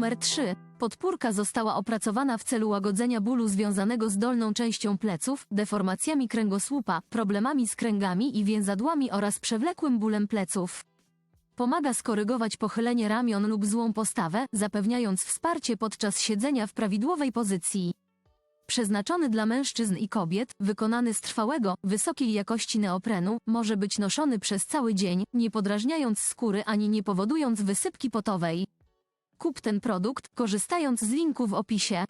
Numer 3. Podpórka została opracowana w celu łagodzenia bólu związanego z dolną częścią pleców, deformacjami kręgosłupa, problemami z kręgami i więzadłami oraz przewlekłym bólem pleców. Pomaga skorygować pochylenie ramion lub złą postawę, zapewniając wsparcie podczas siedzenia w prawidłowej pozycji. Przeznaczony dla mężczyzn i kobiet, wykonany z trwałego, wysokiej jakości neoprenu, może być noszony przez cały dzień, nie podrażniając skóry ani nie powodując wysypki potowej. Kup ten produkt, korzystając z linku w opisie.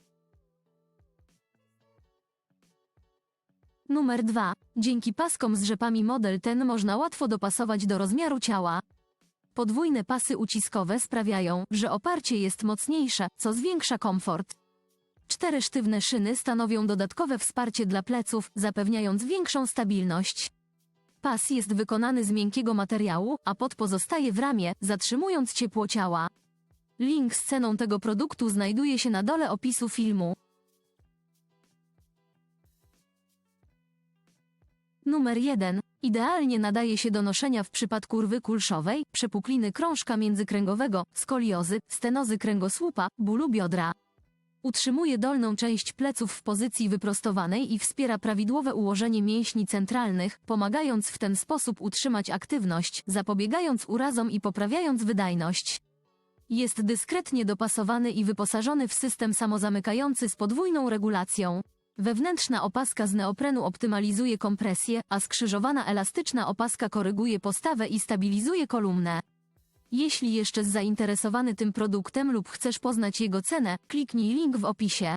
Numer 2. Dzięki paskom z rzepami model ten można łatwo dopasować do rozmiaru ciała. Podwójne pasy uciskowe sprawiają, że oparcie jest mocniejsze, co zwiększa komfort. Cztery sztywne szyny stanowią dodatkowe wsparcie dla pleców, zapewniając większą stabilność. Pas jest wykonany z miękkiego materiału, a pod pozostaje w ramię, zatrzymując ciepło ciała. Link z ceną tego produktu znajduje się na dole opisu filmu. Numer 1. Idealnie nadaje się do noszenia w przypadku rwy kulszowej, przepukliny krążka międzykręgowego, skoliozy, stenozy kręgosłupa, bólu biodra. Utrzymuje dolną część pleców w pozycji wyprostowanej i wspiera prawidłowe ułożenie mięśni centralnych, pomagając w ten sposób utrzymać aktywność, zapobiegając urazom i poprawiając wydajność. Jest dyskretnie dopasowany i wyposażony w system samozamykający z podwójną regulacją. Wewnętrzna opaska z neoprenu optymalizuje kompresję, a skrzyżowana elastyczna opaska koryguje postawę i stabilizuje kolumnę. Jeśli jeszcze zainteresowany tym produktem lub chcesz poznać jego cenę, kliknij link w opisie.